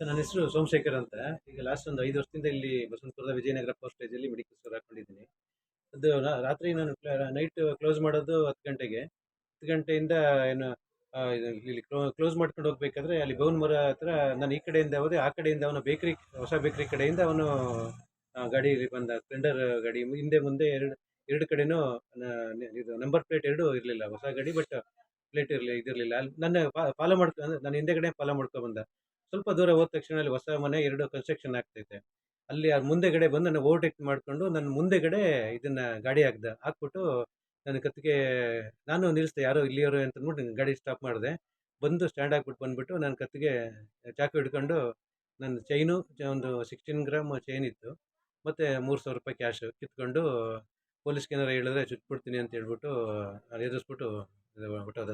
ನನ್ನ ಹೆಸರು ಸೋಮಶೇಖರ್ ಅಂತ. ಈಗ ಲಾಸ್ಟ್ ಒಂದು ಐದು ವರ್ಷದಿಂದ ಇಲ್ಲಿ ಬಸವಂತಪುರದ ವಿಜಯನಗರ ಪೋಸ್ಟ್ ಸ್ಟೇಜಲ್ಲಿ ಮೆಡಿಕಲ್ ಸ್ಟೋರ್ ಹಾಕೊಂಡಿದ್ದೀನಿ. ಅದು ರಾತ್ರಿ ನಾನು ನೈಟ್ ಕ್ಲೋಸ್ ಮಾಡೋದು ಹತ್ತು ಗಂಟೆಗೆ. ಹತ್ತು ಗಂಟೆಯಿಂದ ಏನು ಇಲ್ಲಿ ಕ್ಲೋಸ್ ಮಾಡ್ಕೊಂಡು ಹೋಗ್ಬೇಕಾದ್ರೆ ಅಲ್ಲಿ ಗೌನ್ ಮರ ಹತ್ರ ನಾನು ಈ ಕಡೆಯಿಂದ ಹೋದೆ, ಆ ಕಡೆಯಿಂದ ಅವನು ಬೇಕರಿ ಹೊಸ ಬೇಕರಿ ಕಡೆಯಿಂದ ಅವನು ಗಾಡಿ ಇಲ್ಲಿ ಬಂದ ಸ್ಪ್ಲೆಂಡರ್ ಗಾಡಿ ಹಿಂದೆ ಮುಂದೆ ಎರಡು ಎರಡು ಕಡೆನೂ ಇದು ನಂಬರ್ ಪ್ಲೇಟ್ ಎರಡು ಇರಲಿಲ್ಲ, ಹೊಸ ಗಾಡಿ ಬಟ್ ಪ್ಲೇಟ್ ಇರಲಿ, ಇದಿರಲಿಲ್ಲ. ಅಲ್ಲಿ ನನ್ನ ಫಾಲೋ ಮಾಡ್ಕೊಂಡು ನಾನು ಹಿಂದೆ ಹಿಂದೆಗಡೆ ಫಾಲೋ ಮಾಡ್ಕೊ ಬಂದ. ಸ್ವಲ್ಪ ದೂರ ಹೋದ ತಕ್ಷಣ ಅಲ್ಲಿ ಹೊಸ ಮನೆ, ಎರಡು ಕನ್ಸ್ಟ್ರಕ್ಷನ್ ಆಗ್ತೈತೆ. ಅಲ್ಲಿ ಮುಂದೆಗಡೆ ಬಂದು ನಾನು ಓವರ್ಟೇಕ್ ಮಾಡಿಕೊಂಡು ನನ್ನ ಮುಂದೆಗಡೆ ಇದನ್ನ ಗಾಡಿ ಹಾಕ್ದ, ಹಾಕ್ಬಿಟ್ಟು ನನ್ನ ಕತ್ತಿಗೆ, ನಾನು ನಿಲ್ಲಿಸ್ದೆ ಯಾರೋ ಇಲ್ಲಿಯವರು ಅಂತ ಅಂದ್ಬಿಟ್ಟು ಗಾಡಿ ಸ್ಟಾಪ್ ಮಾಡಿದೆ. ಬಂದು ಸ್ಟ್ಯಾಂಡ್ ಹಾಕ್ಬಿಟ್ಟು ಬಂದ್ಬಿಟ್ಟು ನನ್ನ ಕತ್ತಿಗೆ ಚಾಕು ಹಿಡ್ಕೊಂಡು ನನ್ನ ಚೈನು ಒಂದು ಸಿಕ್ಸ್ಟೀನ್ ಗ್ರಾಮ್ ಚೈನ್ ಇತ್ತು. ಮತ್ತು ಮೂರು ಸಾವಿರ ರೂಪಾಯಿ ಕ್ಯಾಶ್ ಕಿತ್ಕೊಂಡು ಪೊಲೀಸ್ಗೆ ಏನಾರು ಹೇಳಿದ್ರೆ ಚುಚ್ಬಿಡ್ತೀನಿ ಅಂತ ಹೇಳ್ಬಿಟ್ಟು, ಅಲ್ಲಿ ಎದುರಿಸ್ಬಿಟ್ಟು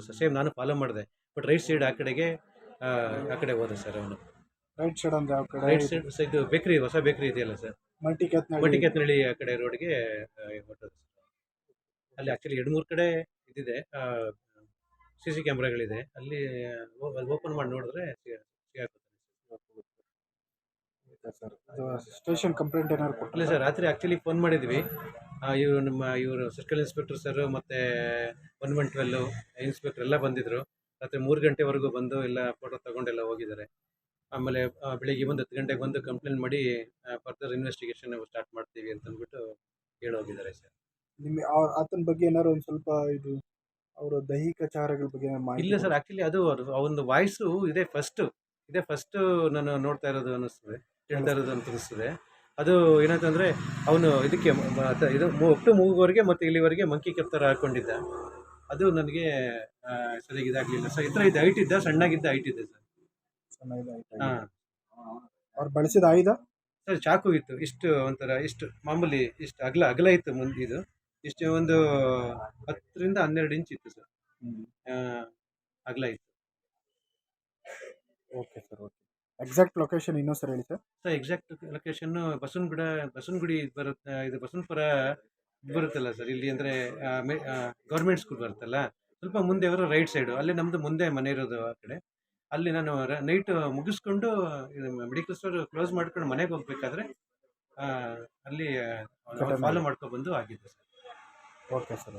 ಸರ್ ಸೇಮ್ ನಾನು ಫಾಲೋ ಮಾಡಿದೆ. ಬಟ್ ರೈಟ್ ಸೈಡ್ ಆ ಕಡೆಗೆ ಆ, ಕಡೆ ಹೋದ ಸರ್ ಅವನು. ರೈಟ್ ಸೈಡ್ ಅಂದ್ರೆ ಯಾವ ಕಡೆ? ರೈಟ್ ಸೈಡ್ ಸೈಡ್ ಬೇಕ್ರಿ ಹೊಸ ಬೇಕ್ರಿ ಇದೆಯಲ್ಲ ಸರ್? ಮಲ್ಟಿ ಕೆತ್ನಳ್ಳಿ ಮಟಿಕೆತ್ನಳ್ಳಿ ಆ ಕಡೆ ರೋಡ್ಗೆ ಗೆ ಅಲ್ಲಿ ಆ್ಯಕ್ಚುಲಿ ಎರಡು ಮೂರು ಕಡೆ ಇದಿದೆ. ಸಿ ಸಿ ಕ್ಯಾಮ್ರಾಗಳಿದೆ. ಅಲ್ಲಿ ಓಪನ್ ಮಾಡಿ ನೋಡಿದ್ರೆ ಸರ್? ಸ್ಟೇಷನ್ ಕಂಪ್ಲೇಂಟ್ ಏನಾದ್ರು ಕೊಟ್ಟಿಲ್ಲ ಸರ್ ರಾತ್ರಿ ಆ್ಯಕ್ಚುಲಿ ಫೋನ್ ಮಾಡಿದ್ವಿ. ಇವರು ನಮ್ಮ ಇವರು ಸರ್ಕಲ್ ಇನ್ಸ್ಪೆಕ್ಟರ್ ಸರ್ ಮತ್ತು ಒನ್ ಒನ್ ಟ್ವೆಲ್ಲು ಇನ್ಸ್ಪೆಕ್ಟರ್ ಎಲ್ಲ ಬಂದಿದ್ದರು ರಾತ್ರಿ ಮೂರು ಗಂಟೆವರೆಗೂ ಬಂದು ಎಲ್ಲ ಫೋಟೋ ತಗೊಂಡೆಲ್ಲ ಹೋಗಿದ್ದಾರೆ. ಆಮೇಲೆ ಬೆಳಿಗ್ಗೆ ಬಂದು ಹತ್ತು ಗಂಟೆಗೆ ಬಂದು ಕಂಪ್ಲೇಂಟ್ ಮಾಡಿ ಫರ್ದರ್ ಇನ್ವೆಸ್ಟಿಗೇಷನ್ ಸ್ಟಾರ್ಟ್ ಮಾಡ್ತೀವಿ ಅಂತ ಅಂದ್ಬಿಟ್ಟು ಹೇಳೋಗಿದ್ದಾರೆ ಸರ್. ನಿಮ್ಮ ಆತನ ಬಗ್ಗೆ ಏನಾದ್ರು ಒಂದು ಸ್ವಲ್ಪ ಇದು ಅವರ ದೈಹಿಕ ಚಾರಗಳ ಬಗ್ಗೆ ಇಲ್ಲ ಸರ್ ಆ್ಯಕ್ಚುಲಿ ಅದು ಒಂದು ವಾಯ್ಸು ಇದೇ ಫಸ್ಟು ಇದೇ ಫಸ್ಟು ನಾನು ನೋಡ್ತಾ ಇರೋದು ಅನ್ನಿಸ್ತದೆ ಹೇಳ್ತಾ ಇರೋದು ಅಂತ ಅನಿಸ್ತದೆ ಅದು ಏನಂತಂದರೆ ಅವನು ಇದಕ್ಕೆ ಇದು ಒಟ್ಟು ಮೂಗುವರೆಗೆ ಮತ್ತು ಇಲ್ಲಿವರೆಗೆ ಮಂಕಿ ಕೆಪ್ತರ ಹಾಕ್ಕೊಂಡಿದ್ದ ಅದು ನನಗೆ ಸರಿಯಾಗಿ ಇದಾಗಲಿಲ್ಲ. ಸರ್ ಈ ಥರ ಇದು ಹೈಟ್ ಇದ್ದ? ಸಣ್ಣಗಿದ್ದ ಹೈಟ್ ಇದೆ ಸರ್. ಹಾಂ. ಅವ್ರು ಬಳಸಿದ ಆಯುಧ? ಸರ್ ಚಾಕು ಇತ್ತು. ಇಷ್ಟು ಒಂಥರ ಇಷ್ಟು ಮಾಮೂಲಿ ಇಷ್ಟು ಅಗಲ ಅಗಲ ಇತ್ತು ಮುಂದೆ ಇದು. ಇಷ್ಟು ಒಂದು ಹತ್ತರಿಂದ ಹನ್ನೆರಡು ಇಂಚ್ ಇತ್ತು ಸರ್. ಅಗಲ ಇತ್ತು. Okay sir okay. Exact location ಇನ್ನೊಂದು ಸರ್ ಹೇಳಿ ಸರ್. ಸರ್ ಎಕ್ಸಾಕ್ಟ್ ಲೊಕೇಶನ್ ಬಸವನಗುಡ ಬಸವನಗುಡಿ ಬರುತ್ತೆ ಇದು ಬಸವನಪುರ ಬರುತ್ತಲ್ಲ ಸರ್? ಇಲ್ಲಿ ಅಂದರೆ ಗೌರ್ಮೆಂಟ್ ಸ್ಕೂಲ್ ಬರುತ್ತಲ್ಲ? ಸ್ವಲ್ಪ ಮುಂದೆ ಅವರು ರೈಟ್ ಸೈಡು ಅಲ್ಲಿ ನಮ್ಮದು ಮುಂದೆ ಮನೆ ಇರೋದು ಆ ಕಡೆ. ಅಲ್ಲಿ ನಾನು ನೈಟ್ ಮುಗಿಸ್ಕೊಂಡು ಮೆಡಿಕಲ್ ಸ್ಟೋರ್ ಕ್ಲೋಸ್ ಮಾಡ್ಕೊಂಡು ಮನೆಗೆ ಹೋಗ್ಬೇಕಾದ್ರೆ ಅಲ್ಲಿ ಫಾಲೋ ಮಾಡ್ಕೊಬಂದು ಆಗಿದ್ದು ಸರ್. Okay sir